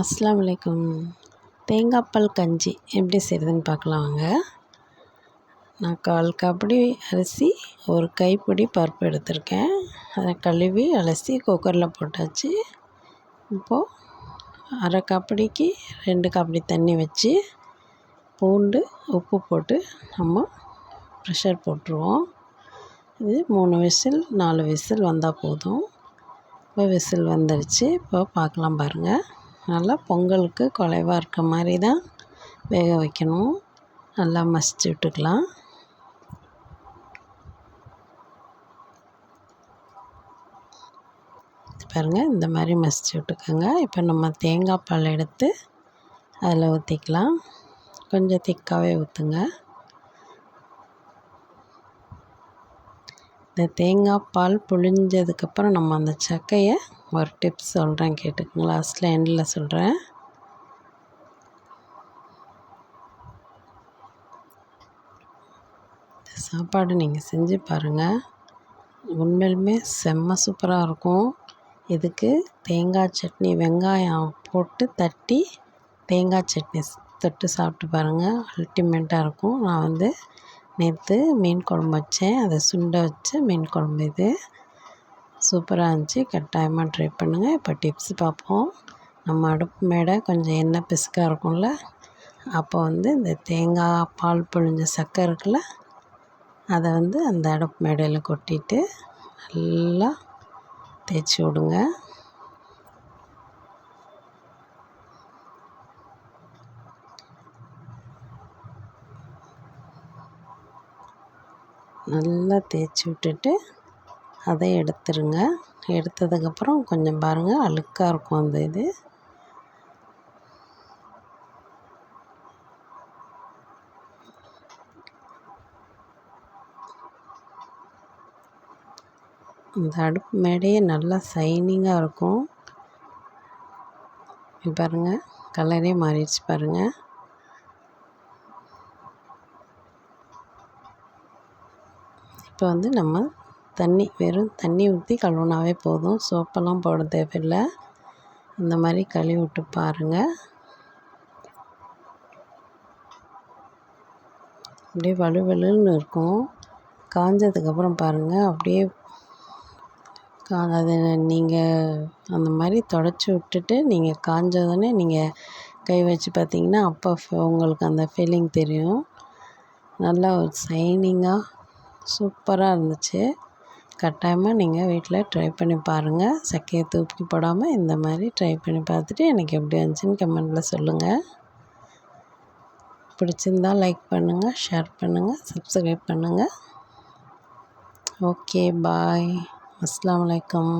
அஸ்லாம் வலைக்கம் தேங்காய்பால் கஞ்சி எப்படி செய்கிறதுன்னு பார்க்கலாம் வாங்க. நான் கால் கபடி அரிசி ஒரு கைப்பிடி பருப்பு எடுத்திருக்கேன். அதை கழுவி அலசி குக்கரில் போட்டாச்சு. இப்போது அரை கபடிக்கு ரெண்டு கபடி தண்ணி வச்சு பூண்டு உப்பு போட்டு நம்ம ப்ரெஷர் போட்டுருவோம். இது மூணு விசில் நாலு விசில் வந்தால் போதும். இப்போ விசில் வந்துடுச்சு இப்போ பார்க்கலாம் பாருங்கள் நல்லா பொங்கலுக்கு குலைவா இருக்க மாதிரி தான் வேக வைக்கணும். நல்லா மசிச்சு விட்டுக்கலாம். பாருங்கள் இந்த மாதிரி மசிச்சு விட்டுக்கோங்க. இப்போ நம்ம தேங்காய் பால் எடுத்து அதில் ஊற்றிக்கலாம். கொஞ்சம் திக்காகவே ஊற்றுங்க. இந்த தேங்காய் பால் புழிஞ்சதுக்கப்புறம் நம்ம அந்த சக்கையை ஒரு டிப்ஸ் சொல்கிறேன் கேட்டுக்கோங்க. லாஸ்ட்டில் எண்டில் சொல்கிறேன். சாப்பாடு நீங்கள் செஞ்சு பாருங்கள் உண்மையிலுமே செம்ம சூப்பராக இருக்கும். இதுக்கு தேங்காய் சட்னி வெங்காயம் போட்டு தட்டி தேங்காய் சட்னி தொட்டு சாப்பிட்டு பாருங்கள் அல்டிமேட்டாக இருக்கும். நான் வந்து நேற்று மீன் குழம்பு வச்சேன். அதை சுண்ட வச்ச மீன் குழம்பு இது. சூப்பராக இருந்துச்சு. கட்டாயமாக ட்ரை பண்ணுங்கள் இப்போ டிப்ஸ் பார்ப்போம் நம்ம அடுப்பு மேடை கொஞ்சம் எண்ணெய் பிசுக்காக இருக்கும்ல அப்போ வந்து இந்த தேங்காய் பால் பொழிஞ்ச சக்கரை இருக்குல்ல அதை வந்து அந்த அடுப்பு மேடையில் கொட்டிட்டு நல்லா தேய்ச்சி விடுங்க. நல்லா தேய்ச்சி விட்டுட்டு அதை எடுத்துருங்க. எடுத்ததுக்கப்புறம் கொஞ்சம் பாருங்கள் அழுக்காக இருக்கும் அந்த இது. இந்த அடுப்பு மேடையே நல்லா சைனிங்காக இருக்கும். பாருங்கள் கலரே மாறிடுச்சு பாருங்கள் இப்போ வந்து நம்ம தண்ணி வெறும் தண்ணி ஊற்றி கழுவுனாவே போதும். சோப்பெல்லாம் போட தேவையில்லை. இந்த மாதிரி கழுவி விட்டு பாருங்கள் அப்படியே வலுவலுன்னு இருக்கும். காஞ்சதுக்கப்புறம் பாருங்கள் அப்படியே கா அதை நீங்கள் அந்த மாதிரி தொடச்சி விட்டுட்டு நீங்கள் காஞ்சதுன்னே நீங்கள் கை வச்சு பார்த்தீங்கன்னா அப்போ உங்களுக்கு அந்த ஃபீலிங் தெரியும். நல்லா ஒரு சைனிங்காக சூப்பராக இருந்துச்சு. கட்டாயமாக நீங்கள் வீட்டில் ட்ரை பண்ணி பாருங்கள் சக்கையை தூக்கி போடாமல் இந்த மாதிரி ட்ரை பண்ணி பார்த்துட்டு எனக்கு எப்படி இருந்துச்சுன்னு கமெண்டில் சொல்லுங்கள் பிடிச்சிருந்தால் லைக் பண்ணுங்கள் ஷேர் பண்ணுங்கள் சப்ஸ்கிரைப் பண்ணுங்கள் ஓகே பாய் அஸ்லாம் வலைக்கம்